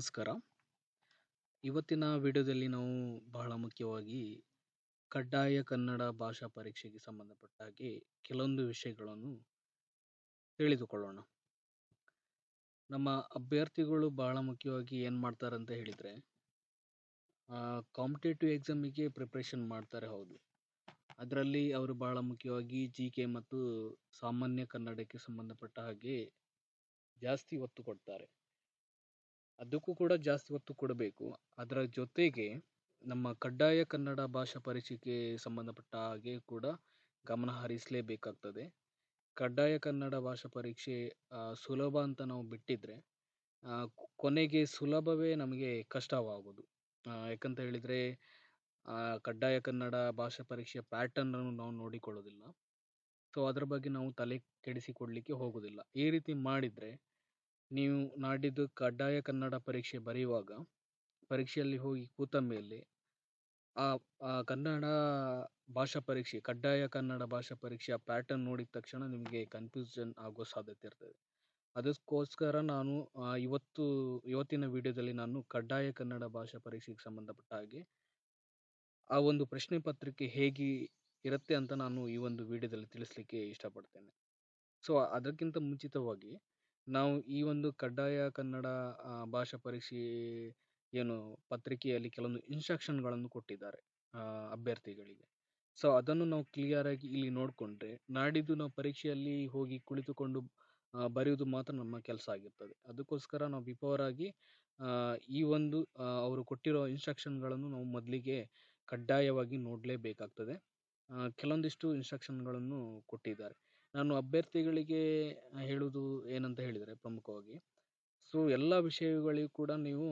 ನಮಸ್ಕಾರ. ಇವತ್ತಿನ ವಿಡಿಯೋದಲ್ಲಿ ನಾವು ಬಹಳ ಮುಖ್ಯವಾಗಿ ಕಡ್ಡಾಯ ಕನ್ನಡ ಭಾಷಾ ಪರೀಕ್ಷೆಗೆ ಸಂಬಂಧಪಟ್ಟ ಹಾಗೆ ಕೆಲವೊಂದು ವಿಷಯಗಳನ್ನು ತಿಳಿದುಕೊಳ್ಳೋಣ. ನಮ್ಮ ಅಭ್ಯರ್ಥಿಗಳು ಬಹಳ ಮುಖ್ಯವಾಗಿ ಏನು ಮಾಡ್ತಾರೆ ಅಂತ ಹೇಳಿದರೆ ಕಾಂಪಿಟೇಟಿವ್ ಎಕ್ಸಾಮಿಗೆ ಪ್ರಿಪ್ರೇಷನ್ ಮಾಡ್ತಾರೆ ಹೌದು. ಅದರಲ್ಲಿ ಅವರು ಬಹಳ ಮುಖ್ಯವಾಗಿ ಜಿ ಕೆ ಮತ್ತು ಸಾಮಾನ್ಯ ಕನ್ನಡಕ್ಕೆ ಸಂಬಂಧಪಟ್ಟ ಹಾಗೆ ಜಾಸ್ತಿ ಒತ್ತು ಕೊಡ್ತಾರೆ. ಅದಕ್ಕೂ ಕೂಡ ಜಾಸ್ತಿ ಒತ್ತು ಕೊಡಬೇಕು. ಅದರ ಜೊತೆಗೆ ನಮ್ಮ ಕಡ್ಡಾಯ ಕನ್ನಡ ಭಾಷಾ ಪರೀಕ್ಷೆಗೆ ಸಂಬಂಧಪಟ್ಟ ಹಾಗೆ ಕೂಡ ಗಮನ ಹರಿಸಲೇಬೇಕಾಗ್ತದೆ. ಕಡ್ಡಾಯ ಕನ್ನಡ ಭಾಷಾ ಪರೀಕ್ಷೆ ಸುಲಭ ಅಂತ ನಾವು ಬಿಟ್ಟಿದ್ರೆ ಕೊನೆಗೆ ಸುಲಭವೇ ನಮಗೆ ಕಷ್ಟವಾಗೋದು. ಯಾಕಂತ ಹೇಳಿದರೆ ಕಡ್ಡಾಯ ಕನ್ನಡ ಭಾಷಾ ಪರೀಕ್ಷೆಯ ಪ್ಯಾಟರ್ನ್ ಅನ್ನು ನಾವು ನೋಡಿಕೊಳ್ಳೋದಿಲ್ಲ. ಸೊ ಅದರ ಬಗ್ಗೆ ನಾವು ತಲೆ ಕೆಡಿಸಿಕೊಡ್ಲಿಕ್ಕೆ ಹೋಗೋದಿಲ್ಲ. ಈ ರೀತಿ ಮಾಡಿದರೆ ನೀವು ನಾಡಿದ್ದು ಕಡ್ಡಾಯ ಕನ್ನಡ ಪರೀಕ್ಷೆ ಬರೆಯುವಾಗ, ಪರೀಕ್ಷೆಯಲ್ಲಿ ಹೋಗಿ ಕೂತ ಮೇಲೆ ಆ ಕನ್ನಡ ಭಾಷಾ ಪರೀಕ್ಷೆ, ಕಡ್ಡಾಯ ಕನ್ನಡ ಭಾಷಾ ಪರೀಕ್ಷೆ ಪ್ಯಾಟರ್ನ್ ನೋಡಿದ ತಕ್ಷಣ ನಿಮಗೆ ಕನ್ಫ್ಯೂಷನ್ ಆಗೋ ಸಾಧ್ಯತೆ ಇರ್ತದೆ. ಅದಕ್ಕೋಸ್ಕರ ನಾನು ಇವತ್ತು, ಇವತ್ತಿನ ವಿಡಿಯೋದಲ್ಲಿ ನಾನು ಕಡ್ಡಾಯ ಕನ್ನಡ ಭಾಷಾ ಪರೀಕ್ಷೆಗೆ ಸಂಬಂಧಪಟ್ಟ ಹಾಗೆ ಆ ಒಂದು ಪ್ರಶ್ನೆ ಪತ್ರಿಕೆ ಹೇಗೆ ಇರುತ್ತೆ ಅಂತ ನಾನು ಈ ಒಂದು ವಿಡಿಯೋದಲ್ಲಿ ತಿಳಿಸ್ಲಿಕ್ಕೆ ಇಷ್ಟಪಡ್ತೇನೆ. ಸೊ ಅದಕ್ಕಿಂತ ಮುಂಚಿತವಾಗಿ ನಾವು ಈ ಒಂದು ಕಡ್ಡಾಯ ಕನ್ನಡ ಭಾಷಾ ಪರೀಕ್ಷೆ ಏನು ಪತ್ರಿಕೆಯಲ್ಲಿ ಕೆಲವೊಂದು ಇನ್ಸ್ಟ್ರಕ್ಷನ್ಗಳನ್ನು ಕೊಟ್ಟಿದ್ದಾರೆ ಅಭ್ಯರ್ಥಿಗಳಿಗೆ. ಸೊ ಅದನ್ನು ನಾವು ಕ್ಲಿಯರ್ ಆಗಿ ಇಲ್ಲಿ ನೋಡಿಕೊಂಡ್ರೆ, ನಾಡಿದ್ದು ನಾವು ಪರೀಕ್ಷೆಯಲ್ಲಿ ಹೋಗಿ ಕುಳಿತುಕೊಂಡು ಬರೆಯುವುದು ಮಾತ್ರ ನಮ್ಮ ಕೆಲಸ ಆಗಿರ್ತದೆ. ಅದಕ್ಕೋಸ್ಕರ ನಾವು ಬಿಫೋರ್ ಆಗಿ ಈ ಒಂದು ಅವರು ಕೊಟ್ಟಿರೋ ಇನ್ಸ್ಟ್ರಕ್ಷನ್ಗಳನ್ನು ನಾವು ಮೊದಲಿಗೆ ಕಡ್ಡಾಯವಾಗಿ ನೋಡಲೇಬೇಕಾಗ್ತದೆ. ಕೆಲವೊಂದಿಷ್ಟು ಇನ್ಸ್ಟ್ರಕ್ಷನ್ಗಳನ್ನು ಕೊಟ್ಟಿದ್ದಾರೆ. ನಾನು ಅಭ್ಯರ್ಥಿಗಳಿಗೆ ಹೇಳುವುದು ಏನಂತ ಹೇಳಿದರೆ ಪ್ರಮುಖವಾಗಿ, ಸೊ ಎಲ್ಲ ವಿಷಯಗಳಿಗೂ ಕೂಡ ನೀವು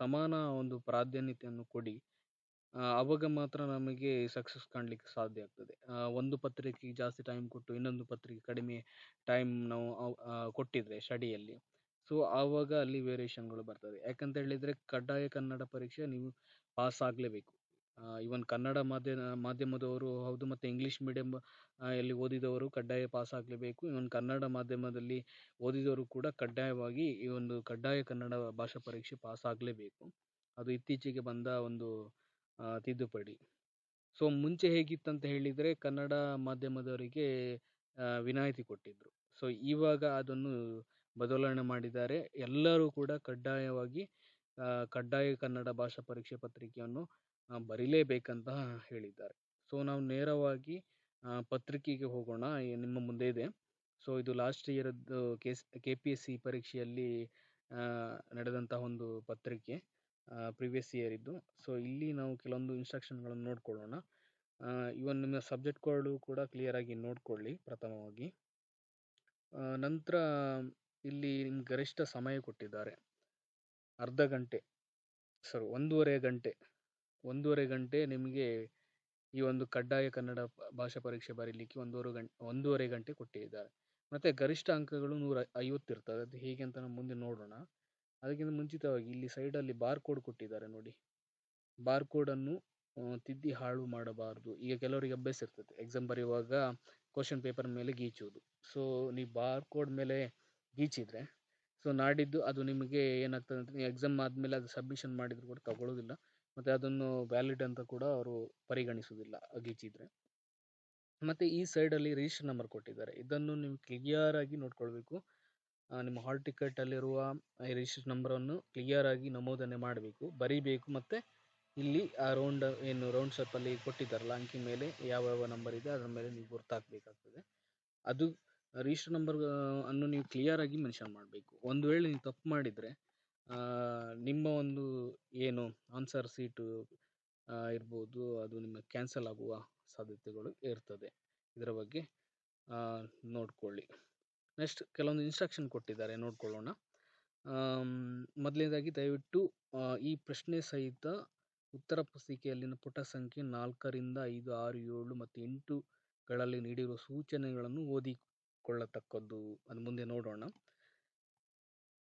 ಸಮಾನ ಒಂದು ಪ್ರಾಧಾನ್ಯತೆಯನ್ನು ಕೊಡಿ. ಆವಾಗ ಮಾತ್ರ ನಮಗೆ ಸಕ್ಸಸ್ ಕಾಣಲಿಕ್ಕೆ ಸಾಧ್ಯ ಆಗ್ತದೆ. ಒಂದು ಪತ್ರಿಕೆಗೆ ಜಾಸ್ತಿ ಟೈಮ್ ಕೊಟ್ಟು ಇನ್ನೊಂದು ಪತ್ರಿಕೆ ಕಡಿಮೆ ಟೈಮ್ ನಾವು ಕೊಟ್ಟಿದ್ದರೆ ಸ್ಟಡಿಯಲ್ಲಿ ಸೊ ಆವಾಗ ಅಲ್ಲಿ ವೇರಿಯೇಷನ್ಗಳು ಬರ್ತದೆ. ಯಾಕಂತ ಹೇಳಿದರೆ ಕಡ್ಡಾಯ ಕನ್ನಡ ಪರೀಕ್ಷೆ ನೀವು ಪಾಸ್ ಆಗಲೇಬೇಕು. ಇವನ್ ಕನ್ನಡ ಮಾಧ್ಯ ಮಾಧ್ಯಮದವರು ಹೌದು ಮತ್ತು ಇಂಗ್ಲೀಷ್ ಮೀಡಿಯಮ್ ಅಲ್ಲಿ ಓದಿದವರು ಕಡ್ಡಾಯ ಪಾಸ್ ಆಗಲೇಬೇಕು. ಇವನ್ ಕನ್ನಡ ಮಾಧ್ಯಮದಲ್ಲಿ ಓದಿದವರು ಕೂಡ ಕಡ್ಡಾಯವಾಗಿ ಈ ಒಂದು ಕಡ್ಡಾಯ ಕನ್ನಡ ಭಾಷಾ ಪರೀಕ್ಷೆ ಪಾಸ್ ಆಗಲೇಬೇಕು. ಅದು ಇತ್ತೀಚೆಗೆ ಬಂದ ಒಂದು ತಿದ್ದುಪಡಿ. ಸೊ ಮುಂಚೆ ಹೇಗಿತ್ತಂತ ಹೇಳಿದರೆ ಕನ್ನಡ ಮಾಧ್ಯಮದವರಿಗೆ ವಿನಾಯಿತಿ ಕೊಟ್ಟಿದ್ದರು ಸೊ ಇವಾಗ ಅದನ್ನು ಬದಲಾವಣೆ ಮಾಡಿದ್ದಾರೆ. ಎಲ್ಲರೂ ಕೂಡ ಕಡ್ಡಾಯವಾಗಿ ಕಡ್ಡಾಯ ಕನ್ನಡ ಭಾಷಾ ಪರೀಕ್ಷೆ ಪತ್ರಿಕೆಯನ್ನು ಬರೀಲೇಬೇಕಂತ ಹೇಳಿದ್ದಾರೆ. ಸೊ, ನಾವು ನೇರವಾಗಿ ಪತ್ರಿಕೆಗೆ ಹೋಗೋಣ ನಿಮ್ಮ ಮುಂದೆ ಇದೆ. ಸೊ, ಇದು ಲಾಸ್ಟ್ ಇಯರ್ದು ಕೆಸ್ ಕೆ ಪಿ ಎಸ್ ಸಿ ಪರೀಕ್ಷೆಯಲ್ಲಿ ನಡೆದಂತಹ ಒಂದು ಪತ್ರಿಕೆ ಪ್ರಿವಿಯಸ್ ಇಯರ್ ಇದ್ದು ಸೊ, ಇಲ್ಲಿ ನಾವು ಕೆಲವೊಂದು ಇನ್ಸ್ಟ್ರಕ್ಷನ್ಗಳನ್ನು ನೋಡ್ಕೊಳ್ಳೋಣ. ಇವನ್ ನಿಮ್ಮ ಸಬ್ಜೆಕ್ಟ್ಗಳು ಕೂಡ ಕ್ಲಿಯರ್ ಆಗಿ ನೋಡ್ಕೊಳ್ಳಿ, ಪ್ರಥಮವಾಗಿ. ನಂತರ ಇಲ್ಲಿ ನಿಮ್ಗೆ ಗರಿಷ್ಠ ಸಮಯ ಕೊಟ್ಟಿದ್ದಾರೆ. ಅರ್ಧ ಗಂಟೆ, ಸರ್, ಒಂದೂವರೆ ಗಂಟೆ. ಒಂದೂವರೆ ಗಂಟೆ ನಿಮಗೆ ಈ ಒಂದು ಕಡ್ಡಾಯ ಕನ್ನಡ ಭಾಷಾ ಪರೀಕ್ಷೆ ಬರೀಲಿಕ್ಕೆ ಒಂದೂವರೆ ಗಂಟೆ ಒಂದೂವರೆ ಗಂಟೆ ಕೊಟ್ಟಿದ್ದಾರೆ. ಮತ್ತು ಗರಿಷ್ಠ ಅಂಕಗಳು ನೂರ ಐವತ್ತು ಇರ್ತದೆ ಅದು ಹೇಗೆ ಅಂತ ನಾವು ಮುಂದೆ ನೋಡೋಣ. ಅದಕ್ಕಿಂತ ಮುಂಚಿತವಾಗಿ ಇಲ್ಲಿ ಸೈಡಲ್ಲಿ ಬಾರ್ ಕೋಡ್ ಕೊಟ್ಟಿದ್ದಾರೆ ನೋಡಿ. ಬಾರ್ ಕೋಡನ್ನು ತಿದ್ದಿ ಹಾಳು ಮಾಡಬಾರ್ದು. ಈಗ ಕೆಲವರಿಗೆ ಅಭ್ಯಾಸ ಇರ್ತದೆ. ಎಕ್ಸಾಮ್ ಬರೆಯುವಾಗ ಕ್ವಶನ್ ಪೇಪರ್ ಮೇಲೆ ಗೀಚುವುದು. ಸೊ ನೀವು ಬಾರ್ ಕೋಡ್ ಮೇಲೆ ಗೀಚಿದರೆ ಸೊ ನಾಡಿದ್ದು ಅದು ನಿಮಗೆ ಏನಾಗ್ತದೆ ಅಂತ, ನೀವು ಎಕ್ಸಾಮ್ ಆದಮೇಲೆ ಅದು ಸಬ್ಮಿಷನ್ ಮಾಡಿದ್ರು ಕೂಡ ತಗೊಳ್ಳೋದಿಲ್ಲ. ಮತ್ತು ಅದನ್ನು ವ್ಯಾಲಿಡ್ ಅಂತ ಕೂಡ ಅವರು ಪರಿಗಣಿಸುವುದಿಲ್ಲ, ಅಗೀಚಿದ್ರೆ. ಮತ್ತು ಈ ಸೈಡಲ್ಲಿ ರಿಜಿಸ್ಟರ್ ನಂಬರ್ ಕೊಟ್ಟಿದ್ದಾರೆ. ಇದನ್ನು ನೀವು ಕ್ಲಿಯರ್ ಆಗಿ ನೋಡ್ಕೊಳ್ಬೇಕು. ನಿಮ್ಮ ಹಾಲ್ ಟಿಕೆಟಲ್ಲಿರುವ ರಿಜಿಸ್ಟರ್ ನಂಬರನ್ನು ಕ್ಲಿಯರ್ ಆಗಿ ನಮೂದನೆ ಮಾಡಬೇಕು, ಬರೀಬೇಕು ಮತ್ತು ಇಲ್ಲಿ ಆ ರೌಂಡ್ ಏನು ರೌಂಡ್ ಶೇಪಲ್ಲಿ ಕೊಟ್ಟಿದ್ದಾರಲ್ಲ, ಅಂಕಿ ಮೇಲೆ ಯಾವ ಯಾವ ನಂಬರ್ ಇದೆ ಅದರ ಮೇಲೆ ನೀವು ಗುರ್ತಾಕಬೇಕಾಗ್ತದೆ ಅದು ರಿಜಿಸ್ಟರ್ ನಂಬರ್ ಅನ್ನು ನೀವು ಕ್ಲಿಯರ್ ಆಗಿ ಮೆನ್ಷನ್ ಮಾಡಬೇಕು. ಒಂದು ವೇಳೆ ನೀವು ತಪ್ಪು ಮಾಡಿದರೆ ನಿಮ್ಮ ಒಂದು ಏನು ಆನ್ಸರ್ ಸೀಟು ಇರ್ಬೋದು, ಅದು ನಿಮ್ಮ ಕ್ಯಾನ್ಸಲ್ ಆಗುವ ಸಾಧ್ಯತೆಗಳು ಇರ್ತದೆ. ಇದರ ಬಗ್ಗೆ ನೋಡಿಕೊಳ್ಳಿ. ನೆಕ್ಸ್ಟ್ ಕೆಲವೊಂದು ಇನ್ಸ್ಟ್ರಕ್ಷನ್ ಕೊಟ್ಟಿದ್ದಾರೆ, ನೋಡ್ಕೊಳ್ಳೋಣ. ಮೊದಲನೇದಾಗಿ ದಯವಿಟ್ಟು ಈ ಪ್ರಶ್ನೆ ಸಹಿತ ಉತ್ತರ ಪುಸ್ತಿಕೆಯಲ್ಲಿನ ಪುಟ ಸಂಖ್ಯೆ ನಾಲ್ಕರಿಂದ ಐದು, ಆರು, ಏಳು ಮತ್ತು ಎಂಟುಗಳಲ್ಲಿ ನೀಡಿರುವ ಸೂಚನೆಗಳನ್ನು ಓದಿಕೊಳ್ಳತಕ್ಕದ್ದು. ಅದು ಮುಂದೆ ನೋಡೋಣ.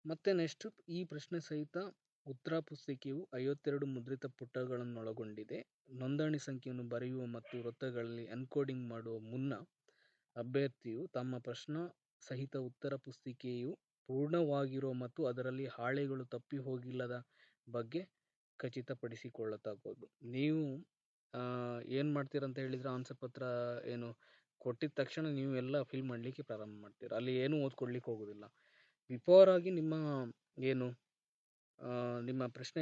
ಮತ್ತೆ ನೆಕ್ಸ್ಟ್ ಈ ಪ್ರಶ್ನೆ ಸಹಿತ ಉತ್ತರ ಪುಸ್ತಿಕೆಯು ಐವತ್ತೆರಡು ಮುದ್ರಿತ ಪುಟಗಳನ್ನೊಳಗೊಂಡಿದೆ. ನೋಂದಣಿ ಸಂಖ್ಯೆಯನ್ನು ಬರೆಯುವ ಮತ್ತು ವೃತ್ತಗಳಲ್ಲಿ ಎನ್ಕೋಡಿಂಗ್ ಮಾಡುವ ಮುನ್ನ ಅಭ್ಯರ್ಥಿಯು ತಮ್ಮ ಪ್ರಶ್ನ ಸಹಿತ ಉತ್ತರ ಪುಸ್ತಿಕೆಯು ಪೂರ್ಣವಾಗಿರೋ ಮತ್ತು ಅದರಲ್ಲಿ ಹಾಳೆಗಳು ತಪ್ಪಿ ಹೋಗಿಲ್ಲದ ಬಗ್ಗೆ ಖಚಿತಪಡಿಸಿಕೊಳ್ಳತಕ್ಕದ್ದು. ನೀವು ಏನು ಮಾಡ್ತೀರ ಅಂತ ಹೇಳಿದರೆ ಆನ್ಸರ್ ಪತ್ರ ಏನು ಕೊಟ್ಟಿದ ತಕ್ಷಣ ನೀವು ಎಲ್ಲ ಫಿಲ್ ಮಾಡಲಿಕ್ಕೆ ಪ್ರಾರಂಭ ಮಾಡ್ತೀರ. ಅಲ್ಲಿ ಏನೂ ಓದ್ಕೊಳ್ಲಿಕ್ಕೆ ಹೋಗೋದಿಲ್ಲ. ಬಿಫೋರ್ ಆಗಿ ನಿಮ್ಮ ಏನು ನಿಮ್ಮ ಪ್ರಶ್ನೆ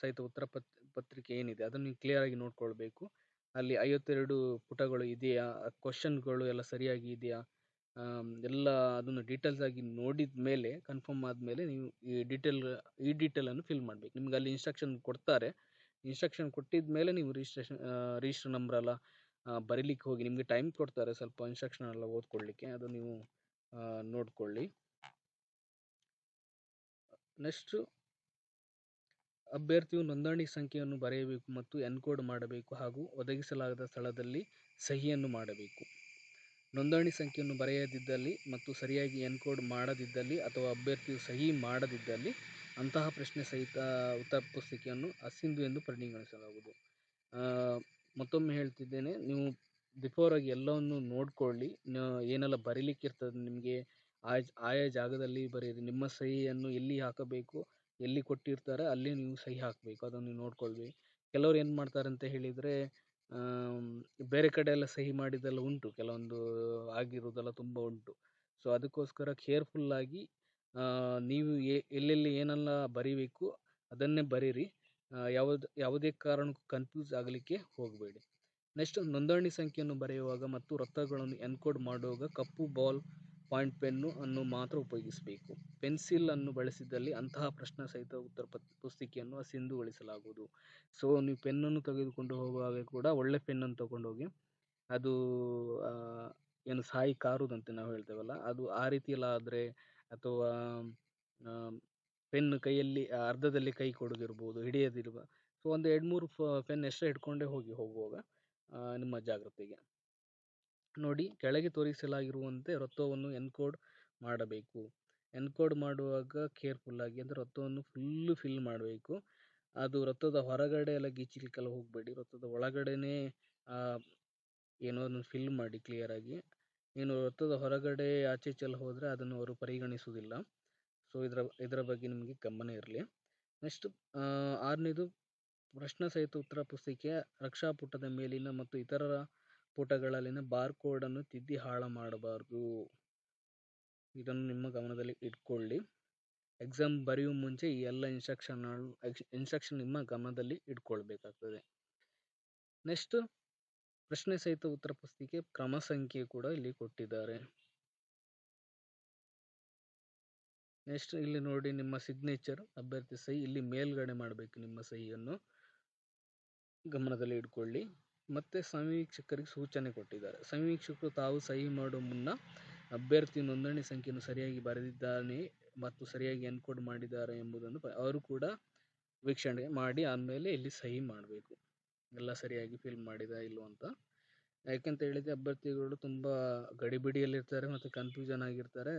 ಸಹಿತ ಉತ್ತರ ಪತ್, ಪತ್ರಿಕೆ ಏನಿದೆ, ಅದನ್ನು ನೀವು ಕ್ಲಿಯರ್ ಆಗಿ ನೋಡ್ಕೊಳ್ಬೇಕು. ಅಲ್ಲಿ ಐವತ್ತೆರಡು ಪುಟಗಳು ಇದೆಯಾ? ಕ್ವಶನ್ಗಳು ಎಲ್ಲ ಸರಿಯಾಗಿ ಇದೆಯಾ? ಎಲ್ಲ ಅದನ್ನು ಡೀಟೇಲ್ಸ್ ಆಗಿ ನೋಡಿದ ಮೇಲೆ ಕನ್ಫರ್ಮ್ ಆದಮೇಲೆ ನೀವು ಈ ಡೀಟೇಲ್ ಈ ಡೀಟೇಲನ್ನು ಫಿಲ್ ಮಾಡಬೇಕು. ನಿಮ್ಗೆ ಅಲ್ಲಿ ಇನ್ಸ್ಟ್ರಕ್ಷನ್ ಕೊಡ್ತಾರೆ. ಇನ್ಸ್ಟ್ರಕ್ಷನ್ ಕೊಟ್ಟಿದ ಮೇಲೆ ನೀವು ರಿಜಿಸ್ಟ್ರೇಷನ್ ರಿಜಿಸ್ಟರ್ ನಂಬರ್ ಎಲ್ಲ ಬರೀಲಿಕ್ಕೆ ಹೋಗಿ ನಿಮಗೆ ಟೈಮ್ ಕೊಡ್ತಾರೆ. ಸ್ವಲ್ಪ ಇನ್ಸ್ಟ್ರಕ್ಷನ್ ಎಲ್ಲ ಓದ್ಕೊಳ್ಳಿಕ್ಕೆ. ಅದು ನೀವು ನೋಡ್ಕೊಳ್ಳಿ. ನೆಕ್ಸ್ಟು ಅಭ್ಯರ್ಥಿಯು ನೋಂದಣಿ ಸಂಖ್ಯೆಯನ್ನು ಬರೆಯಬೇಕು ಮತ್ತು ಎನ್ಕೋಡ್ ಮಾಡಬೇಕು ಹಾಗೂ ಒದಗಿಸಲಾದ ಸ್ಥಳದಲ್ಲಿ ಸಹಿಯನ್ನು ಮಾಡಬೇಕು. ನೋಂದಣಿ ಸಂಖ್ಯೆಯನ್ನು ಬರೆಯದಿದ್ದಲ್ಲಿ ಮತ್ತು ಸರಿಯಾಗಿ ಎನ್ಕೋಡ್ ಮಾಡದಿದ್ದಲ್ಲಿ ಅಥವಾ ಅಭ್ಯರ್ಥಿಯು ಸಹಿ ಮಾಡದಿದ್ದಲ್ಲಿ ಅಂತಹ ಪ್ರಶ್ನೆ ಸಹಿತ ಉತ್ತರ ಪುಸ್ತಿಕೆಯನ್ನು ಅಸಿಂಧು ಎಂದು ಪರಿಗಣಿಸಲಾಗುವುದು. ಮತ್ತೊಮ್ಮೆ ಹೇಳ್ತಿದ್ದೇನೆ, ನೀವು ಬಿಫೋರ್ ಆಗಿ ಎಲ್ಲವನ್ನು ನೋಡಿಕೊಳ್ಳಿ ಏನೆಲ್ಲ ಬರೀಲಿಕ್ಕೆ ಇರ್ತದೆ ನಿಮಗೆ ಆಯಾ ಆಯಾ ಜಾಗದಲ್ಲಿ ಬರೆಯಿರಿ. ನಿಮ್ಮ ಸಹಿಯನ್ನು ಎಲ್ಲಿ ಹಾಕಬೇಕು, ಎಲ್ಲಿ ಕೊಟ್ಟಿರ್ತಾರೆ, ಅಲ್ಲಿ ನೀವು ಸಹಿ ಹಾಕಬೇಕು. ಅದನ್ನು ನೀವು ನೋಡ್ಕೊಳ್ಳಿ ಕೆಲವರು ಏನು ಮಾಡ್ತಾರೆ ಅಂತ ಹೇಳಿದರೆ ಬೇರೆ ಕಡೆ ಎಲ್ಲ ಸಹಿ ಮಾಡಿದ್ದೆಲ್ಲ ಉಂಟು. ಕೆಲವೊಂದು ಆಗಿರೋದೆಲ್ಲ ತುಂಬ ಉಂಟು. ಸೊ ಅದಕ್ಕೋಸ್ಕರ ಕೇರ್ಫುಲ್ಲಾಗಿ ನೀವು ಎಲ್ಲೆಲ್ಲಿ ಏನೆಲ್ಲ ಬರೀಬೇಕು, ಅದನ್ನೇ ಬರೀರಿ. ಯಾವ್ದು, ಯಾವುದೇ ಕಾರಣಕ್ಕೂ ಕನ್ಫ್ಯೂಸ್ ಆಗಲಿಕ್ಕೆ ಹೋಗಬೇಡಿ. ನೆಕ್ಸ್ಟ್ ನೋಂದಣಿ ಸಂಖ್ಯೆಯನ್ನು ಬರೆಯುವಾಗ ಮತ್ತು ವೃತ್ತಗಳನ್ನು ಎನ್ಕೋಡ್ ಮಾಡುವಾಗ ಕಪ್ಪು ಬಾಲ್ ಪಾಯಿಂಟ್ ಪೆನ್ನು ಅನ್ನು ಮಾತ್ರ ಉಪಯೋಗಿಸಬೇಕು. ಪೆನ್ಸಿಲ್ ಅನ್ನು ಬಳಸಿದಲ್ಲಿ ಅಂತಹ ಪ್ರಶ್ನೆ ಸಹಿತ ಉತ್ತರ ಪತ್, ಪುಸ್ತಿಕೆಯನ್ನು ಅಸಿಂಧುಗೊಳಿಸಲಾಗುವುದು ಸೊ ನೀವು ಪೆನ್ನನ್ನು ತೆಗೆದುಕೊಂಡು ಹೋಗುವಾಗ ಕೂಡ ಒಳ್ಳೆ ಪೆನ್ನನ್ನು ತಗೊಂಡೋಗಿ, ಅದು ಏನು ಸಾಯಿ ಕಾರುದಂತೆ ನಾವು ಹೇಳ್ತೇವಲ್ಲ, ಅದು ಆ ರೀತಿಯಲ್ಲಾದರೆ ಆದರೆ ಅಥವಾ ಪೆನ್ನು ಕೈಯಲ್ಲಿ, ಅರ್ಧದಲ್ಲಿ ಕೈ ಕೊಡೋದಿರ್ಬೋದು, ಹಿಡಿಯದಿರುವ, ಸೊ, ಒಂದು ಎರಡು ಮೂರು ಪೆನ್ ಎಕ್ಸ್ಟ್ರಾ ಹಿಡ್ಕೊಂಡೇ ಹೋಗಿ ಹೋಗುವಾಗ ನಿಮ್ಮ ಜಾಗ್ರತೆಗೆ. ನೋಡಿ ಕೆಳಗೆ ತೋರಿಸಲಾಗಿರುವಂತೆ ವೃತ್ತವನ್ನು ಎನ್ಕೋಡ್ ಮಾಡಬೇಕು. ಎನ್ಕೋಡ್ ಮಾಡುವಾಗ ಕೇರ್ಫುಲ್ಲಾಗಿ ಅಂದರೆ ವೃತ್ತವನ್ನು ಫುಲ್ಲು ಫಿಲ್ ಮಾಡಬೇಕು. ಅದು ವೃತ್ತದ ಹೊರಗಡೆ ಎಲ್ಲ ಗೀಚಿಲಿಕ್ಕೆಲ್ಲ ಹೋಗಬೇಡಿ. ವೃತ್ತದ ಒಳಗಡೆನೇ ಏನೋ ಅದನ್ನು ಫಿಲ್ ಮಾಡಿ ಕ್ಲಿಯರಾಗಿ ಏನು ವೃತ್ತದ ಹೊರಗಡೆ ಆಚೆ ಚೆಲ್ಲ ಹೋದರೆ ಅದನ್ನು ಅವರು ಪರಿಗಣಿಸುವುದಿಲ್ಲ. ಸೊ ಇದರ ಇದರ ಬಗ್ಗೆ ನಿಮಗೆ ಗಮನ ಇರಲಿ. ನೆಕ್ಸ್ಟ್ ಆರನೇದು ಪ್ರಶ್ನೆ ಸಹಿತ ಉತ್ತರ ಪುಸ್ತಿಕೆಯ ರಕ್ಷಾಪುಟದ ಮೇಲಿನ ಮತ್ತು ಇತರ ಪುಟಗಳಲ್ಲಿನ ಬಾರ್ ಕೋಡನ್ನು ತಿದ್ದಿ ಹಾಳು ಮಾಡಬಾರ್ದು. ಇದನ್ನು ನಿಮ್ಮ ಗಮನದಲ್ಲಿ ಇಟ್ಕೊಳ್ಳಿ. ಎಕ್ಸಾಮ್ ಬರೆಯುವ ಮುಂಚೆ ಈ ಎಲ್ಲ ಇನ್ಸ್ಟ್ರಕ್ಷನ್ ಇನ್ಸ್ಟ್ರಕ್ಷನ್ ನಿಮ್ಮ ಗಮನದಲ್ಲಿ ಇಟ್ಕೊಳ್ಬೇಕಾಗ್ತದೆ. ನೆಕ್ಸ್ಟ್ ಪ್ರಶ್ನೆ ಸಹಿತ ಉತ್ತರ ಪುಸ್ತಿಕೆ ಕ್ರಮ ಸಂಖ್ಯೆ ಕೂಡ ಇಲ್ಲಿ ಕೊಟ್ಟಿದ್ದಾರೆ. ನೆಕ್ಸ್ಟ್ ಇಲ್ಲಿ ನೋಡಿ ನಿಮ್ಮ ಸಿಗ್ನೇಚರ್ ಅಭ್ಯರ್ಥಿ ಸಹಿ, ಇಲ್ಲಿ ಮೇಲ್ಗಡೆ ಮಾಡಬೇಕು ನಿಮ್ಮ ಸಹಿಯನ್ನು. ಗಮನದಲ್ಲಿ ಇಟ್ಕೊಳ್ಳಿ. ಮತ್ತೆ ಸಮೀಕ್ಷಕರಿಗೆ ಸೂಚನೆ ಕೊಟ್ಟಿದ್ದಾರೆ. ಸಮೀಕ್ಷಕರು ತಾವು ಸಹಿ ಮಾಡುವ ಮುನ್ನ ಅಭ್ಯರ್ಥಿ ನೋಂದಣಿ ಸಂಖ್ಯೆಯನ್ನು ಸರಿಯಾಗಿ ಬರೆದಿದ್ದಾನೆ ಮತ್ತು ಸರಿಯಾಗಿ ಎನ್ಕೋಡ್ ಮಾಡಿದ್ದಾರೆ ಎಂಬುದನ್ನು ಅವರು ಕೂಡ ವೀಕ್ಷಣೆ ಮಾಡಿ ಆದಮೇಲೆ ಇಲ್ಲಿ ಸಹಿ ಮಾಡಬೇಕು. ಎಲ್ಲ ಸರಿಯಾಗಿ ಫಿಲ್ ಮಾಡಿದ ಇಲ್ವೋ ಅಂತ. ಯಾಕೆಂತ ಹೇಳಿದ್ರೆ ಅಭ್ಯರ್ಥಿಗಳು ತುಂಬ ಗಡಿಬಿಡಿಯಲ್ಲಿರ್ತಾರೆ ಮತ್ತು ಕನ್ಫ್ಯೂಷನ್ ಆಗಿರ್ತಾರೆ.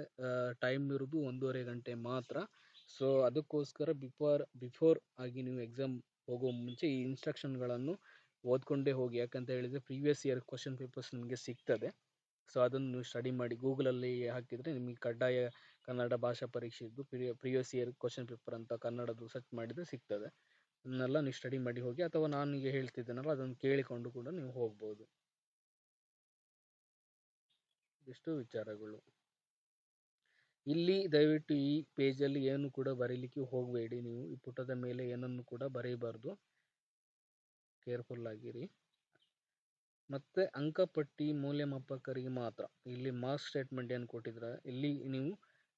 ಟೈಮ್ ಇರೋದು ಒಂದೂವರೆ ಗಂಟೆ ಮಾತ್ರ. ಸೊ, ಅದಕ್ಕೋಸ್ಕರ ಬಿಫೋರ್ ಬಿಫೋರ್ ಆಗಿ ನೀವು ಎಕ್ಸಾಮ್ ಹೋಗೋ ಮುಂಚೆ ಈ ಇನ್ಸ್ಟ್ರಕ್ಷನ್ಗಳನ್ನು ಓದ್ಕೊಂಡೇ ಹೋಗಿ. ಯಾಕಂತ ಹೇಳಿದರೆ ಪ್ರೀವಿಯಸ್ ಇಯರ್ ಕ್ವಶನ್ ಪೇಪರ್ಸ್ ನಿಮಗೆ ಸಿಗ್ತದೆ. ಸೊ ಅದನ್ನು ನೀವು ಸ್ಟಡಿ ಮಾಡಿ ಗೂಗಲಲ್ಲಿ ಹಾಕಿದರೆ ನಿಮಗೆ ಕಡ್ಡಾಯ ಕನ್ನಡ ಭಾಷಾ ಪರೀಕ್ಷೆದ್ದು ಪ್ರಿವಿಯಸ್ ಇಯರ್ ಕ್ವಶನ್ ಪೇಪರ್ ಅಂತ ಕನ್ನಡದ್ದು ಸರ್ಚ್ ಮಾಡಿದರೆ ಸಿಗ್ತದೆ. ಅದನ್ನೆಲ್ಲ ನೀವು ಸ್ಟಡಿ ಮಾಡಿ ಹೋಗಿ ಅಥವಾ ನಾನು ಈಗ ಹೇಳ್ತಿದ್ದೇನಲ್ಲ ಅದನ್ನು ಕೇಳಿಕೊಂಡು ಕೂಡ ನೀವು ಹೋಗ್ಬೋದು. ಇಷ್ಟು ವಿಚಾರಗಳು. ಇಲ್ಲಿ ದಯವಿಟ್ಟು ಈ ಪೇಜಲ್ಲಿ ಏನು ಕೂಡ ಬರೀಲಿಕ್ಕೆ ಹೋಗಬೇಡಿ ನೀವು. ಈ ಪುಟದ ಮೇಲೆ ಏನನ್ನು ಕೂಡ ಬರೀಬಾರ್ದು. ಕೇರ್ಫುಲ್ ಆಗಿರಿ. ಮತ್ತೆ ಅಂಕಪಟ್ಟಿ ಮೌಲ್ಯಮಾಪಕರಿಗೆ ಮಾತ್ರ. ಇಲ್ಲಿ ಮಾರ್ಕ್ಸ್ ಸ್ಟೇಟ್ಮೆಂಟ್ ಏನು ಕೊಟ್ಟಿದ್ರೆ, ಇಲ್ಲಿ ನೀವು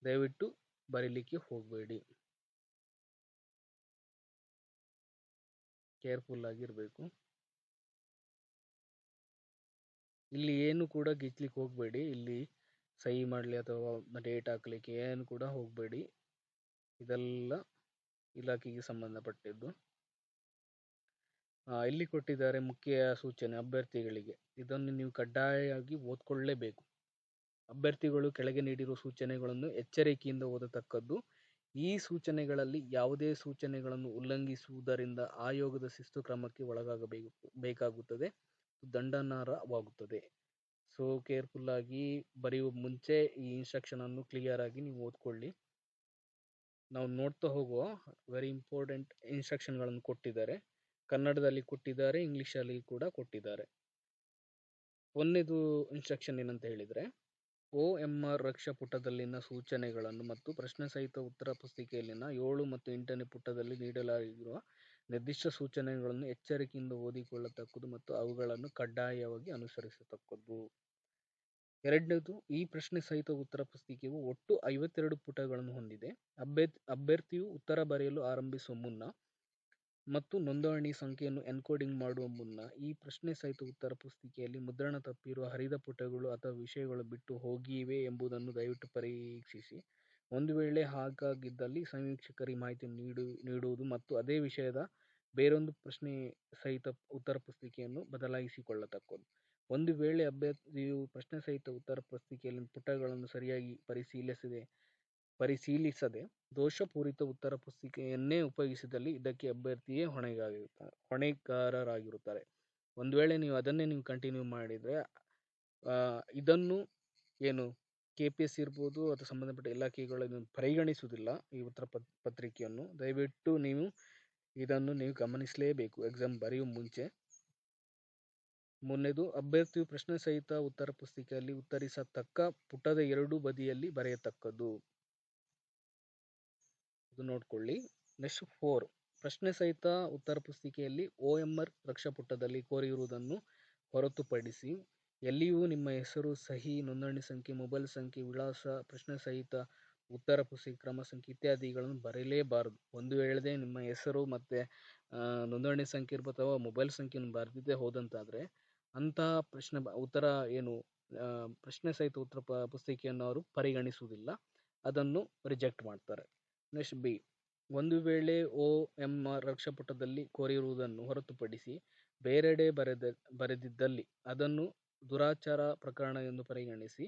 ದಯವಿಟ್ಟು ಬರೀಲಿಕ್ಕೆ ಹೋಗಬೇಡಿ. ಕೇರ್ಫುಲ್ ಆಗಿರಬೇಕು. ಇಲ್ಲಿ ಏನು ಕೂಡ ಗಿಚ್ಲಿಕ್ಕೆ ಹೋಗಬೇಡಿ. ಇಲ್ಲಿ ಸಹಿ ಮಾಡಲಿ ಅಥವಾ ಡೇಟ್ ಹಾಕ್ಲಿಕ್ಕೆ ಏನು ಕೂಡ ಹೋಗಬೇಡಿ. ಇದೆಲ್ಲ ಇಲಾಖೆಗೆ ಸಂಬಂಧಪಟ್ಟಿದ್ದು. ಇಲ್ಲಿ ಕೊಟ್ಟಿದ್ದಾರೆ ಮುಖ್ಯ ಸೂಚನೆ ಅಭ್ಯರ್ಥಿಗಳಿಗೆ. ಇದನ್ನು ನೀವು ಕಡ್ಡಾಯವಾಗಿ ಓದ್ಕೊಳ್ಳೇಬೇಕು. ಅಭ್ಯರ್ಥಿಗಳು ಕೆಳಗೆ ನೀಡಿರುವ ಸೂಚನೆಗಳನ್ನು ಎಚ್ಚರಿಕೆಯಿಂದ ಓದತಕ್ಕದ್ದು. ಈ ಸೂಚನೆಗಳಲ್ಲಿ ಯಾವುದೇ ಸೂಚನೆಗಳನ್ನು ಉಲ್ಲಂಘಿಸುವುದರಿಂದ ಆಯೋಗದ ಶಿಸ್ತು ಕ್ರಮಕ್ಕೆ ಒಳಗಾಗಬೇಕು, ಬೇಕಾಗುತ್ತದೆ. ದಂಡನಾರ್ಹವಾಗುತ್ತದೆ. ಸೊ ಕೇರ್ಫುಲ್ ಆಗಿ ಬರೆಯುವ ಮುಂಚೆ ಈ ಇನ್ಸ್ಟ್ರಕ್ಷನ್ ಅನ್ನು ಕ್ಲಿಯರ್ ಆಗಿ ನೀವು ಓದ್ಕೊಳ್ಳಿ. ನಾವು ನೋಡ್ತಾ ಹೋಗುವ ವೆರಿ ಇಂಪಾರ್ಟೆಂಟ್ ಇನ್ಸ್ಟ್ರಕ್ಷನ್ಗಳನ್ನು ಕೊಟ್ಟಿದ್ದಾರೆ. ಕನ್ನಡದಲ್ಲಿ ಕೊಟ್ಟಿದ್ದಾರೆ, ಇಂಗ್ಲೀಷಲ್ಲಿ ಕೂಡ ಕೊಟ್ಟಿದ್ದಾರೆ. ಒಂದನೇದು ಇನ್ಸ್ಟ್ರಕ್ಷನ್ ಏನಂತ ಹೇಳಿದರೆ ಒ ಎಂ ಆರ್ ರಕ್ಷಾ ಪುಟದಲ್ಲಿನ ಸೂಚನೆಗಳನ್ನು ಮತ್ತು ಪ್ರಶ್ನೆ ಸಹಿತ ಉತ್ತರ ಪುಸ್ತಿಕೆಯಲ್ಲಿನ ಏಳು ಮತ್ತು ಎಂಟನೇ ಪುಟದಲ್ಲಿ ನೀಡಲಾಗಿರುವ ನಿರ್ದಿಷ್ಟ ಸೂಚನೆಗಳನ್ನು ಎಚ್ಚರಿಕೆಯಿಂದ ಓದಿಕೊಳ್ಳತಕ್ಕದ್ದು ಮತ್ತು ಅವುಗಳನ್ನು ಕಡ್ಡಾಯವಾಗಿ ಅನುಸರಿಸತಕ್ಕದ್ದು. ಎರಡನೇದು, ಈ ಪ್ರಶ್ನೆ ಸಹಿತ ಉತ್ತರ ಪುಸ್ತಿಕೆಯು ಒಟ್ಟು ಐವತ್ತೆರಡು ಪುಟಗಳನ್ನು ಹೊಂದಿದೆ. ಅಭ್ಯರ್ಥಿ, ಅಭ್ಯರ್ಥಿಯು ಉತ್ತರ ಬರೆಯಲು ಆರಂಭಿಸುವ ಮುನ್ನ ಮತ್ತು ನೋಂದಣಿ ಸಂಖ್ಯೆಯನ್ನು ಎನ್ಕೋಡಿಂಗ್ ಮಾಡುವ ಮುನ್ನ ಈ ಪ್ರಶ್ನೆ ಸಹಿತ ಉತ್ತರ ಪುಸ್ತಿಕೆಯಲ್ಲಿ ಮುದ್ರಣ ತಪ್ಪಿರುವ ಹರಿದ ಪುಟಗಳು ಅಥವಾ ವಿಷಯಗಳು ಬಿಟ್ಟು ಹೋಗಿವೆ ಎಂಬುದನ್ನು ದಯವಿಟ್ಟು ಪರೀಕ್ಷಿಸಿ. ಒಂದು ವೇಳೆ ಹಾಗಾಗಿದ್ದಲ್ಲಿ ಸಮೀಕ್ಷಕರಿಗೆ ಮಾಹಿತಿ ನೀಡು, ನೀಡುವುದು ಮತ್ತು ಅದೇ ವಿಷಯದ ಬೇರೊಂದು ಪ್ರಶ್ನೆ ಸಹಿತ ಉತ್ತರ ಪುಸ್ತಿಕೆಯನ್ನು ಬದಲಾಯಿಸಿಕೊಳ್ಳತಕ್ಕದ್ದು. ಒಂದು ವೇಳೆ ಅಭ್ಯರ್ಥಿಯು ಪ್ರಶ್ನೆ ಸಹಿತ ಉತ್ತರ ಪುಸ್ತಿಕೆಯಲ್ಲಿನ ಪುಟಗಳನ್ನು ಸರಿಯಾಗಿ ಪರಿಶೀಲಿಸದೆ ಪರಿಶೀಲಿಸದೆ ದೋಷಪೂರಿತ ಉತ್ತರ ಪುಸ್ತಿಕೆಯನ್ನೇ ಉಪಯೋಗಿಸಿದಲ್ಲಿ ಇದಕ್ಕೆ ಅಭ್ಯರ್ಥಿಯೇ ಹೊಣೆಗಾಗಿರುತ್ತಾರೆ, ಹೊಣೆಗಾರರಾಗಿರುತ್ತಾರೆ. ಒಂದು ವೇಳೆ ನೀವು ಅದನ್ನೇ ನೀವು ಕಂಟಿನ್ಯೂ ಮಾಡಿದರೆ ಇದನ್ನು ಏನು ಕೆ ಪಿ ಎಸ್ ಇರ್ಬೋದು ಅಥವಾ ಸಂಬಂಧಪಟ್ಟ ಇಲಾಖೆಗಳು ಇದನ್ನು ಪರಿಗಣಿಸುವುದಿಲ್ಲ ಈ ಉತ್ತರ ಪತ್, ಪತ್ರಿಕೆಯನ್ನು. ದಯವಿಟ್ಟು ನೀವು ಇದನ್ನು ನೀವು ಗಮನಿಸಲೇಬೇಕು. ಎಕ್ಸಾಮ್ ಬರೆಯುವ ಮುಂಚೆ. ಮೊನ್ನೆದು ಅಭ್ಯರ್ಥಿಯು ಪ್ರಶ್ನೆ ಸಹಿತ ಉತ್ತರ ಪುಸ್ತಿಕೆಯಲ್ಲಿ ಉತ್ತರಿಸತಕ್ಕ ಪುಟದ ಎರಡೂ ಬದಿಯಲ್ಲಿ ಬರೆಯತಕ್ಕದ್ದು. ಇದು ನೋಡ್ಕೊಳ್ಳಿ. ನೆಕ್ಸ್ಟ್ ಫೋರ್ ಪ್ರಶ್ನೆ ಸಹಿತ ಉತ್ತರ ಪುಸ್ತಿಕೆಯಲ್ಲಿ ಒ ಎಂ ಆರ್ ರಕ್ಷಾಪುಟದಲ್ಲಿ ಕೋರಿರುವುದನ್ನು ಹೊರತುಪಡಿಸಿ ಎಲ್ಲಿಯೂ ನಿಮ್ಮ ಹೆಸರು, ಸಹಿ, ನೋಂದಣಿ ಸಂಖ್ಯೆ, ಮೊಬೈಲ್ ಸಂಖ್ಯೆ, ವಿಳಾಸ, ಪ್ರಶ್ನೆ ಸಹಿತ ಉತ್ತರ ಪುಸ್ತಕ ಕ್ರಮ ಸಂಖ್ಯೆ ಇತ್ಯಾದಿಗಳನ್ನು ಬರೆಯಲೇಬಾರದು ಒಂದು ವೇಳೆ ನಿಮ್ಮ ಹೆಸರು ಮತ್ತು ನೋಂದಣಿ ಸಂಖ್ಯೆ ಇರ್ಬೋದು ಅಥವಾ ಮೊಬೈಲ್ ಸಂಖ್ಯೆಯನ್ನು ಬರೆದಿದ್ದೇ ಹೋದಂತಾದರೆ ಅಂತಹ ಪ್ರಶ್ನೆ ಉತ್ತರ ಏನು ಪ್ರಶ್ನೆ ಸಹಿತ ಉತ್ತರ ಪ, ಪುಸ್ತಿಕೆಯನ್ನು ಅವರು ಪರಿಗಣಿಸುವುದಿಲ್ಲ. ಅದನ್ನು ರಿಜೆಕ್ಟ್ ಮಾಡ್ತಾರೆ. ನೆಕ್ಸ್ಟ್ ಬಿ ಒಂದು ವೇಳೆ ಒ ಎಂ ಆರ್ ರಕ್ಷಾ ಕೋರಿರುವುದನ್ನು ಹೊರತುಪಡಿಸಿ ಬೇರೆಡೆ ಬರೆದ, ಬರೆದಿದ್ದಲ್ಲಿ ಅದನ್ನು ದುರಾಚಾರ ಪ್ರಕರಣ ಎಂದು ಪರಿಗಣಿಸಿ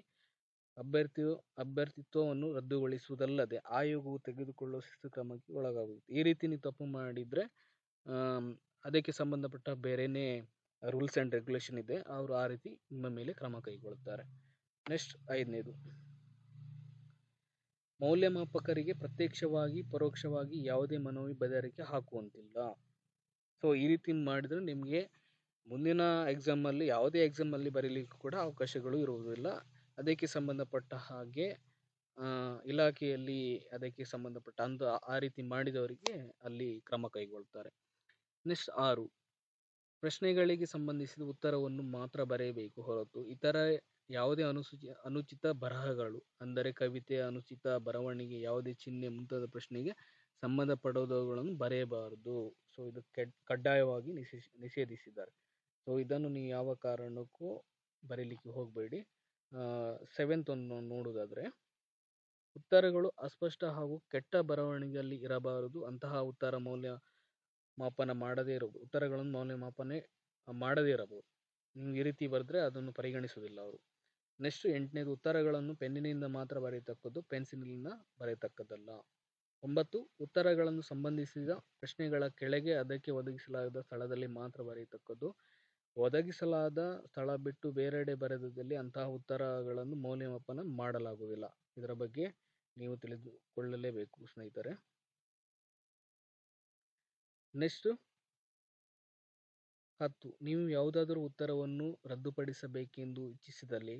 ಅಭ್ಯರ್ಥಿಯು, ಅಭ್ಯರ್ಥಿತ್ವವನ್ನು ರದ್ದುಗೊಳಿಸುವುದಲ್ಲದೆ ಆಯೋಗವು ತೆಗೆದುಕೊಳ್ಳುವ ಶಿಸ್ತು ಕ್ರಮಕ್ಕೆ ಒಳಗಾಗುವುದು. ಈ ರೀತಿ ನೀವು ತಪ್ಪು ಮಾಡಿದರೆ ಅದಕ್ಕೆ ಸಂಬಂಧಪಟ್ಟ ಬೇರೆಯೇ ರೂಲ್ಸ್ ಆ್ಯಂಡ್ ರೆಗ್ಯುಲೇಷನ್ ಇದೆ. ಅವರು ಆ ರೀತಿ ನಿಮ್ಮ ಮೇಲೆ ಕ್ರಮ ಕೈಗೊಳ್ಳುತ್ತಾರೆ. ನೆಕ್ಸ್ಟ್ ಐದನೇದು. ಮೌಲ್ಯಮಾಪಕರಿಗೆ ಪ್ರತ್ಯಕ್ಷವಾಗಿ, ಪರೋಕ್ಷವಾಗಿ ಯಾವುದೇ ಮನವಿ ಬೆದರಿಕೆ ಹಾಕುವಂತಿಲ್ಲ. ಸೊ ಈ ರೀತಿ ಮಾಡಿದರೆ ನಿಮಗೆ ಮುಂದಿನ ಎಕ್ಸಾಮಲ್ಲಿ ಯಾವುದೇ ಎಕ್ಸಾಮಲ್ಲಿ ಬರೀಲಿಕ್ಕೆ ಕೂಡ ಅವಕಾಶಗಳು ಇರುವುದಿಲ್ಲ. ಅದಕ್ಕೆ ಸಂಬಂಧಪಟ್ಟ ಹಾಗೆ ಇಲಾಖೆಯಲ್ಲಿ ಅದಕ್ಕೆ ಸಂಬಂಧಪಟ್ಟ ಅಂದು ಆ ರೀತಿ ಮಾಡಿದವರಿಗೆ ಅಲ್ಲಿ ಕ್ರಮ ಕೈಗೊಳ್ತಾರೆ. ನೆಕ್ಸ್ಟ್ ಆರು. ಪ್ರಶ್ನೆಗಳಿಗೆ ಸಂಬಂಧಿಸಿದ ಉತ್ತರವನ್ನು ಮಾತ್ರ ಬರೆಯಬೇಕು ಹೊರತು. ಇತರ ಯಾವುದೇ ಅನುಸೂಚಿ, ಅನುಚಿತ ಬರಹಗಳು, ಅಂದರೆ ಕವಿತೆ, ಅನುಚಿತ ಬರವಣಿಗೆ, ಯಾವುದೇ ಚಿಹ್ನೆ ಮುಂತಾದ ಪ್ರಶ್ನೆಗೆ ಸಂಬಂಧಪಡೋದುಗಳನ್ನು ಬರೆಯಬಾರದು. ಸೊ ಇದು ಕೆಡ್, ಕಡ್ಡಾಯವಾಗಿ ನಿಷೇಧಿ ನಿಷೇಧಿಸಿದ್ದಾರೆ. ಸೊ ಇದನ್ನು ನೀವು ಯಾವ ಕಾರಣಕ್ಕೂ ಬರೀಲಿಕ್ಕೆ ಹೋಗಬೇಡಿ. ಸೆವೆಂತ್ ಒಂದು ನೋಡೋದಾದರೆ ಉತ್ತರಗಳು ಅಸ್ಪಷ್ಟ ಹಾಗೂ ಕೆಟ್ಟ ಬರವಣಿಗೆಯಲ್ಲಿ ಇರಬಾರದು. ಅಂತಹ ಉತ್ತರ ಮೌಲ್ಯ ಮಾಪನ ಮಾಡದೇ ಇರಬಹುದು ಉತ್ತರಗಳನ್ನು ಮೌಲ್ಯಮಾಪನೆ ಮಾಡದೇ ಇರಬಹುದು. ನೀವು ಈ ರೀತಿ ಬರೆದ್ರೆ ಅದನ್ನು ಪರಿಗಣಿಸುವುದಿಲ್ಲ ಅವರು. ನೆಕ್ಸ್ಟ್ ಎಂಟನೇದು ಉತ್ತರಗಳನ್ನು ಪೆನ್ನಿನಿಂದ ಮಾತ್ರ ಬರೆಯತಕ್ಕದ್ದು, ಪೆನ್ಸಿಲಿನಿಂದ ಬರೆಯತಕ್ಕದ್ದಲ್ಲ. ಒಂಬತ್ತು, ಉತ್ತರಗಳನ್ನು ಸಂಬಂಧಿಸಿದ ಪ್ರಶ್ನೆಗಳ ಕೆಳಗೆ ಅದಕ್ಕೆ ಒದಗಿಸಲಾದ ಸ್ಥಳದಲ್ಲಿ ಮಾತ್ರ ಬರೆಯತಕ್ಕದ್ದು. ಒದಗಿಸಲಾದ ಸ್ಥಳ ಬಿಟ್ಟು ಬೇರೆಡೆ ಬರೆದಲ್ಲಿ ಅಂತಹ ಉತ್ತರಗಳನ್ನು ಮೌಲ್ಯಮಾಪನ ಮಾಡಲಾಗುವುದಿಲ್ಲ. ಇದರ ಬಗ್ಗೆ ನೀವು ತಿಳಿದುಕೊಳ್ಳಲೇಬೇಕು ಸ್ನೇಹಿತರೆ. ನೆಕ್ಸ್ಟ್, ಹತ್ತು, ನೀವು ಯಾವುದಾದರೂ ಉತ್ತರವನ್ನು ರದ್ದುಪಡಿಸಬೇಕೆಂದು ಇಚ್ಛಿಸಿದಲ್ಲಿ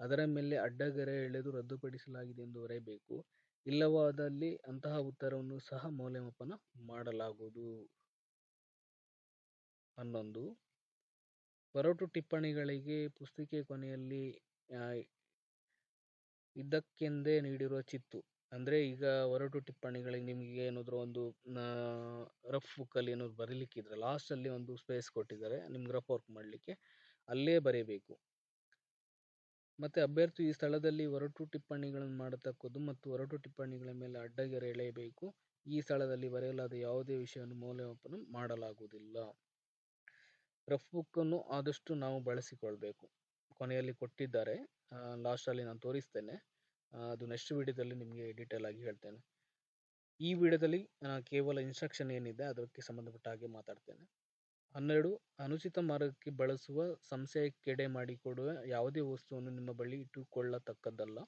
ಅದರ ಮೇಲೆ ಅಡ್ಡಗೆರೆ ಎಳೆದು ರದ್ದುಪಡಿಸಲಾಗಿದೆ ಎಂದು ಬರೆಯಬೇಕು. ಇಲ್ಲವಾದಲ್ಲಿ ಅಂತಹ ಉತ್ತರವನ್ನು ಸಹ ಮೌಲ್ಯಮಾಪನ ಮಾಡಲಾಗುವುದು. ಹನ್ನೊಂದು. ಒರಟು ಟಿಪ್ಪಣಿಗಳಿಗೆ ಪುಸ್ತಿಕೆ ಕೊನೆಯಲ್ಲಿ ಇದಕ್ಕೆಂದೇ ನೀಡಿರುವ ಚಿತ್ತು. ಅಂದರೆ ಈಗ ಹೊರಟು ಟಿಪ್ಪಣಿಗಳಿಗೆ ನಿಮಗೆ ಏನಾದರೂ ಒಂದು ರಫ್ ಬುಕ್ಕಲ್ಲಿ ಏನಾದ್ರು ಬರೀಲಿಕ್ಕಿದ್ರೆ ಲಾಸ್ಟಲ್ಲಿ ಒಂದು ಸ್ಪೇಸ್ ಕೊಟ್ಟಿದ್ದಾರೆ, ನಿಮ್ಗೆ ರಫ್ ವರ್ಕ್ ಮಾಡಲಿಕ್ಕೆ, ಅಲ್ಲೇ ಬರೀಬೇಕು. ಮತ್ತು ಅಭ್ಯರ್ಥಿ ಈ ಸ್ಥಳದಲ್ಲಿ ಒರಟು ಟಿಪ್ಪಣಿಗಳನ್ನು ಮಾಡತಕ್ಕದ್ದು ಮತ್ತು ಒರಟು ಟಿಪ್ಪಣಿಗಳ ಮೇಲೆ ಅಡ್ಡಗೆರೆ ಎಳೆಯಬೇಕು. ಈ ಸ್ಥಳದಲ್ಲಿ ಬರೆಯಲಾದ ಯಾವುದೇ ವಿಷಯವನ್ನು ಮೌಲ್ಯಮಾಪನ ಮಾಡಲಾಗುವುದಿಲ್ಲ. ರಫ್ ಬುಕ್ಕನ್ನು ಆದಷ್ಟು ನಾವು ಬಳಸಿಕೊಳ್ಬೇಕು. ಕೊನೆಯಲ್ಲಿ ಕೊಟ್ಟಿದ್ದಾರೆ. ಲಾಸ್ಟಲ್ಲಿ ನಾನು ತೋರಿಸ್ತೇನೆ. ಅದು ನೆಕ್ಸ್ಟ್ ವಿಡಿಯೋದಲ್ಲಿ ನಿಮಗೆ ಡೀಟೇಲ್ ಆಗಿ ಹೇಳ್ತೇನೆ. ಈ ವಿಡಿಯೋದಲ್ಲಿ ಕೇವಲ ಇನ್ಸ್ಟ್ರಕ್ಷನ್ ಏನಿದೆ, ಅದಕ್ಕೆ ಸಂಬಂಧಪಟ್ಟ ಹಾಗೆ ಮಾತಾಡ್ತೇನೆ. ಹನ್ನೆರಡು ಅನುಚಿತ ಮಾರ್ಗಕ್ಕೆ ಬಳಸುವ ಸಂಶಯಕ್ಕೆಡೆ ಮಾಡಿಕೊಡುವ ಯಾವುದೇ ವಸ್ತುವನ್ನು ನಿಮ್ಮ ಬಳಿ ಇಟ್ಟುಕೊಳ್ಳತಕ್ಕದ್ದಲ್ಲ.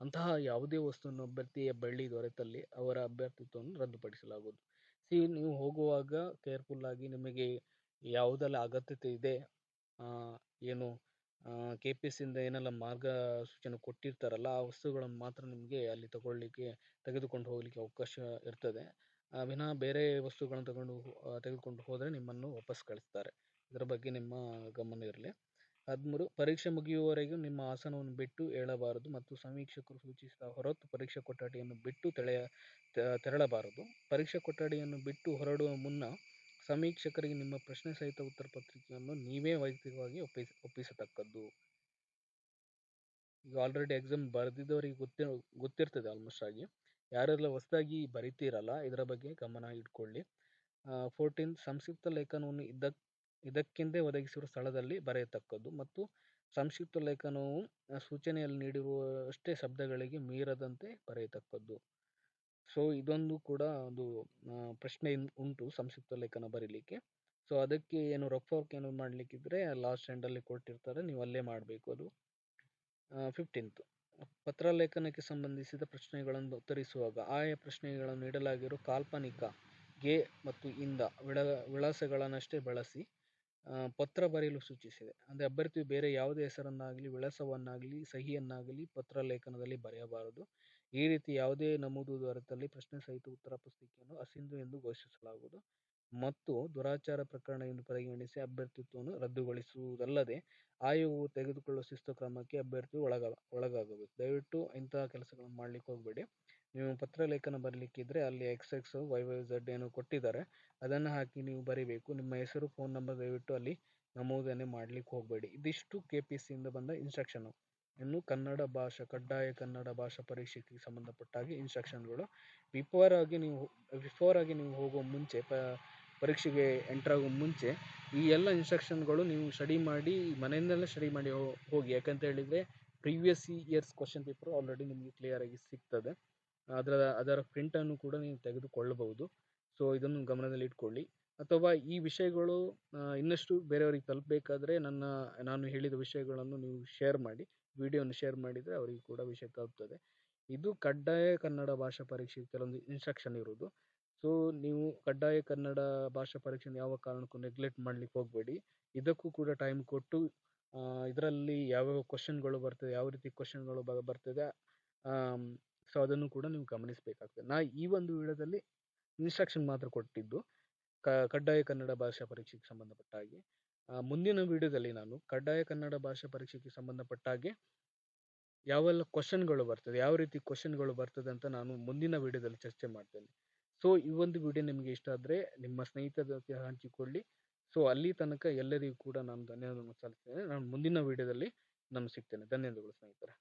ಅಂತಹ ಯಾವುದೇ ವಸ್ತುವನ್ನು ಅಭ್ಯರ್ಥಿಯ ಬಳಿ ದೊರೆತಲ್ಲಿ ಅವರ ಅಭ್ಯರ್ಥಿತ್ವವನ್ನು ರದ್ದುಪಡಿಸಲಾಗುವುದು. ಸಿ, ನೀವು ಹೋಗುವಾಗ ಕೇರ್ಫುಲ್ ಆಗಿ ನಿಮಗೆ ಯಾವುದೆಲ್ಲ ಅಗತ್ಯತೆ ಇದೆ ಏನು ಕೆ ಪಿ ಎಸ್ ಇಂದ ಏನೆಲ್ಲ ಮಾರ್ಗಸೂಚನೆ ಕೊಟ್ಟಿರ್ತಾರಲ್ಲ, ಆ ವಸ್ತುಗಳನ್ನು ಮಾತ್ರ ನಿಮಗೆ ಅಲ್ಲಿ ತಗೊಳ್ಳಿಕ್ಕೆ, ತೆಗೆದುಕೊಂಡು ಹೋಗಲಿಕ್ಕೆ ಅವಕಾಶ ಇರ್ತದೆ. ವಿನಃ ಬೇರೆ ವಸ್ತುಗಳನ್ನು ತಗೊಂಡು ತೆಗೆದುಕೊಂಡು ಹೋದರೆ ನಿಮ್ಮನ್ನು ವಾಪಸ್ ಕಳಿಸ್ತಾರೆ. ಇದರ ಬಗ್ಗೆ ನಿಮ್ಮ ಗಮನ ಇರಲಿ. ಹದಿಮೂರು, ಪರೀಕ್ಷೆ ಮುಗಿಯುವವರೆಗೂ ನಿಮ್ಮ ಆಸನವನ್ನು ಬಿಟ್ಟು ಏಳಬಾರದು ಮತ್ತು ಸಮೀಕ್ಷಕರು ಸೂಚಿಸಿದ ಹೊರತು ಪರೀಕ್ಷಾ ಕೊಠಡಿಯನ್ನು ಬಿಟ್ಟು ತೆಳೆಯ ತೆರಳಬಾರದು. ಪರೀಕ್ಷಾ ಕೊಠಡಿಯನ್ನು ಬಿಟ್ಟು ಹೊರಡುವ ಮುನ್ನ ಸಮೀಕ್ಷಕರಿಗೆ ನಿಮ್ಮ ಪ್ರಶ್ನೆ ಸಹಿತ ಉತ್ತರ ಪತ್ರಿಕೆಯನ್ನು ನೀವೇ ವೈಯಕ್ತಿಕವಾಗಿ ಒಪ್ಪಿಸ, ಒಪ್ಪಿಸತಕ್ಕದ್ದು. ಈಗ ಆಲ್ರೆಡಿ ಎಕ್ಸಾಮ್ ಬರೆದಿದ್ದವರಿಗೆ ಗೊತ್ತಿ ಗೊತ್ತಿರ್ತದೆ ಆಲ್ಮೋಸ್ಟ್ ಆಗಿ. ಯಾರೆಲ್ಲ ಹೊಸದಾಗಿ ಬರಿತೀರಲ್ಲ? ಇದರ ಬಗ್ಗೆ ಗಮನ ಇಟ್ಕೊಳ್ಳಿ. ಫೋರ್ಟೀನ್ ಸಂಕ್ಷಿಪ್ತ ಲೇಖನವನ್ನು ಇದ್ದ, ಇದಕ್ಕೆಂದೇ ಒದಗಿಸಿರುವ ಸ್ಥಳದಲ್ಲಿ ಬರೆಯತಕ್ಕದ್ದು ಮತ್ತು ಸಂಕ್ಷಿಪ್ತ ಲೇಖನವು ಸೂಚನೆಯಲ್ಲಿ ನೀಡಿರುವಷ್ಟೇ ಶಬ್ದಗಳಿಗೆ ಮೀರದಂತೆ ಬರೆಯತಕ್ಕದ್ದು. ಸೊ ಇದೊಂದು ಕೂಡ ಒಂದು ಪ್ರಶ್ನೆ ಉಂಟು ಸಂಕ್ಷಿಪ್ತ ಲೇಖನ ಬರೀಲಿಕ್ಕೆ. ಸೊ ಅದಕ್ಕೆ ಏನು ರಫ್ ವರ್ಕ್ ಏನು ಮಾಡಲಿಕ್ಕಿದ್ರೆ ಲಾಸ್ಟ್ ಎಂಡಲ್ಲಿ ಕೊಟ್ಟಿರ್ತಾರೆ ನೀವು ಅಲ್ಲೇ ಮಾಡಬೇಕು ಅದು. ಫಿಫ್ಟೀನ್ತ್ ಪತ್ರ ಲೇಖನಕ್ಕೆ ಸಂಬಂಧಿಸಿದ ಪ್ರಶ್ನೆಗಳನ್ನು ಉತ್ತರಿಸುವಾಗ ಆಯಾ ಪ್ರಶ್ನೆಗಳನ್ನು ನೀಡಲಾಗಿರುವ ಕಾಲ್ಪನಿಕ, ಗೆ ಮತ್ತು ಇಂದ ವಿಳ, ವಿಳಾಸಗಳನ್ನಷ್ಟೇ ಬಳಸಿ ಪತ್ರ ಬರೆಯಲು ಸೂಚಿಸಿದೆ. ಅಂದರೆ ಅಭ್ಯರ್ಥಿಯು ಬೇರೆ ಯಾವುದೇ ಹೆಸರನ್ನಾಗಲಿ, ವಿಳಾಸವನ್ನಾಗಲಿ, ಸಹಿಯನ್ನಾಗಲಿ ಪತ್ರ ಲೇಖನದಲ್ಲಿ ಬರೆಯಬಾರದು. ಈ ರೀತಿ ಯಾವುದೇ ನಮೂದು ದೊರೆತಲ್ಲಿ ಪ್ರಶ್ನೆ ಸಹಿತ ಉತ್ತರ ಪುಸ್ತಿಕೆಯನ್ನು ಅಸಿಂಧು ಎಂದು ಘೋಷಿಸಲಾಗುವುದು. ಮತ್ತು ದುರಾಚಾರ ಪ್ರಕರಣ ಎಂದು ಪರಿಗಣಿಸಿ ಅಭ್ಯರ್ಥಿತ್ವವನ್ನು ರದ್ದುಗೊಳಿಸುವುದಲ್ಲದೆ, ಆಯೋಗವು ತೆಗೆದುಕೊಳ್ಳುವ ಶಿಸ್ತು ಕ್ರಮಕ್ಕೆ ಅಭ್ಯರ್ಥಿಯು ಒಳಗ, ಒಳಗಾಗಬೇಕು. ದಯವಿಟ್ಟು ಇಂತಹ ಕೆಲಸಗಳನ್ನು ಮಾಡ್ಲಿಕ್ಕೆ ಹೋಗಬೇಡಿ. ನೀವು ಪತ್ರ ಲೇಖನ ಬರಲಿಕ್ಕಿದ್ರೆ ಅಲ್ಲಿ X X Y Y Z ಏನು ಕೊಟ್ಟಿದ್ದಾರೆ. ಅದನ್ನು ಹಾಕಿ ನೀವು ಬರೀಬೇಕು. ನಿಮ್ಮ ಹೆಸರು, ಫೋನ್ ನಂಬರ್ ದಯವಿಟ್ಟು ಅಲ್ಲಿ ನಮೂದನೆ ಮಾಡ್ಲಿಕ್ಕೆ ಹೋಗಬೇಡಿ. ಇದಿಷ್ಟು ಕೆ ಪಿ ಸಿ ಇಂದ ಬಂದ ಇನ್ಸ್ಟ್ರಕ್ಷನ್ ಇನ್ನು ಕನ್ನಡ ಭಾಷಾ, ಕಡ್ಡಾಯ ಕನ್ನಡ ಭಾಷಾ ಪರೀಕ್ಷೆಗೆ ಸಂಬಂಧಪಟ್ಟ ಹಾಗೆ ಇನ್ಸ್ಟ್ರಕ್ಷನ್ಗಳು ಬಿಫೋರ್ ಆಗಿ ನೀವು ಬಿಫೋರ್ ಆಗಿ ನೀವು ಹೋಗೋ ಮುಂಚೆ ಪ ಪರೀಕ್ಷೆಗೆ ಎಂಟರ್ ಆಗೋ ಮುಂಚೆ ಈ ಎಲ್ಲ ಇನ್ಸ್ಟ್ರಕ್ಷನ್ಗಳು ನೀವು ಸ್ಟಡಿ ಮಾಡಿ, ಮನೆಯಿಂದಲೇ ಸ್ಟಡಿ ಮಾಡಿ ಹೋಗಿ. ಯಾಕಂತ ಹೇಳಿದರೆ previous years question paper already ನಿಮಗೆ ಕ್ಲಿಯರ್ ಆಗಿ ಸಿಗ್ತದೆ. ಅದರ ಅದರ ಪ್ರಿಂಟನ್ನು ಕೂಡ ನೀವು ತೆಗೆದುಕೊಳ್ಳಬಹುದು. ಸೊ ಇದನ್ನು ಗಮನದಲ್ಲಿ ಇಟ್ಕೊಳ್ಳಿ. ಅಥವಾ ಈ ವಿಷಯಗಳು ಇನ್ನಷ್ಟು ಬೇರೆಯವರಿಗೆ ತಲುಪಬೇಕಾದ್ರೆ ನನ್ನ, ನಾನು ಹೇಳಿದ ವಿಷಯಗಳನ್ನು ನೀವು ಶೇರ್ ಮಾಡಿ ವಿಡಿಯೋನ ಶೇರ್ ಮಾಡಿದರೆ ಅವರಿಗೆ ಕೂಡ ವಿಷಯ ತಲುಪ್ತದೆ. ಇದು ಕಡ್ಡಾಯ ಕನ್ನಡ ಭಾಷಾ ಪರೀಕ್ಷೆಗೆ ಕೆಲವೊಂದು ಇನ್ಸ್ಟ್ರಕ್ಷನ್ ಇರೋದು ಸೊ, ನೀವು ಕಡ್ಡಾಯ ಕನ್ನಡ ಭಾಷಾ ಪರೀಕ್ಷೆನ ಯಾವ ಕಾರಣಕ್ಕೂ ನೆಗ್ಲೆಕ್ಟ್ ಮಾಡ್ಲಿಕ್ಕೆ ಹೋಗಬೇಡಿ. ಇದಕ್ಕೂ ಕೂಡ ಟೈಮ್ ಕೊಟ್ಟು ಇದರಲ್ಲಿ ಯಾವ್ಯಾವ ಕ್ವಶನ್ಗಳು ಬರ್ತದೆ, ಯಾವ ರೀತಿ ಕ್ವಶನ್ಗಳು ಬರ್ತದೆ ಸೊ, ಅದನ್ನು ಕೂಡ ನೀವು ಗಮನಿಸಬೇಕಾಗ್ತದೆ. ನಾ ಈ ಒಂದು ವಿಡಿಯೋದಲ್ಲಿ ಇನ್ಸ್ಟ್ರಕ್ಷನ್ ಮಾತ್ರ ಕೊಟ್ಟಿದ್ದು ಕಡ್ಡಾಯ ಕನ್ನಡ ಭಾಷಾ ಪರೀಕ್ಷೆಗೆ ಸಂಬಂಧಪಟ್ಟ ಹಾಗೆ. ಮುಂದಿನ ವಿಡಿಯೋದಲ್ಲಿ ನಾನು ಕಡ್ಡಾಯ ಕನ್ನಡ ಭಾಷಾ ಪರೀಕ್ಷೆಗೆ ಸಂಬಂಧಪಟ್ಟ ಹಾಗೆ ಯಾವೆಲ್ಲ ಕ್ವಶನ್ಗಳು ಬರ್ತದೆ, ಯಾವ ರೀತಿ ಕ್ವಶನ್ಗಳು ಬರ್ತದೆ ಅಂತ ನಾನು ಮುಂದಿನ ವಿಡಿಯೋದಲ್ಲಿ ಚರ್ಚೆ ಮಾಡ್ತೇನೆ. ಸೊ, ಈ ಒಂದು ವಿಡಿಯೋ ನಿಮಗೆ ಇಷ್ಟ ಆದರೆ ನಿಮ್ಮ ಸ್ನೇಹಿತರ ಜೊತೆ ಹಂಚಿಕೊಳ್ಳಿ. ಸೊ, ಅಲ್ಲಿ ತನಕ ಎಲ್ಲರಿಗೂ ಕೂಡ ನಾನು ಧನ್ಯವಾದವನ್ನು ಸಲ್ಲಿಸ್ತೇನೆ. ನಾನು ಮುಂದಿನ ವಿಡಿಯೋದಲ್ಲಿ ನಾನು ಸಿಗ್ತೇನೆ. ಧನ್ಯವಾದಗಳು ಸ್ನೇಹಿತರೆ.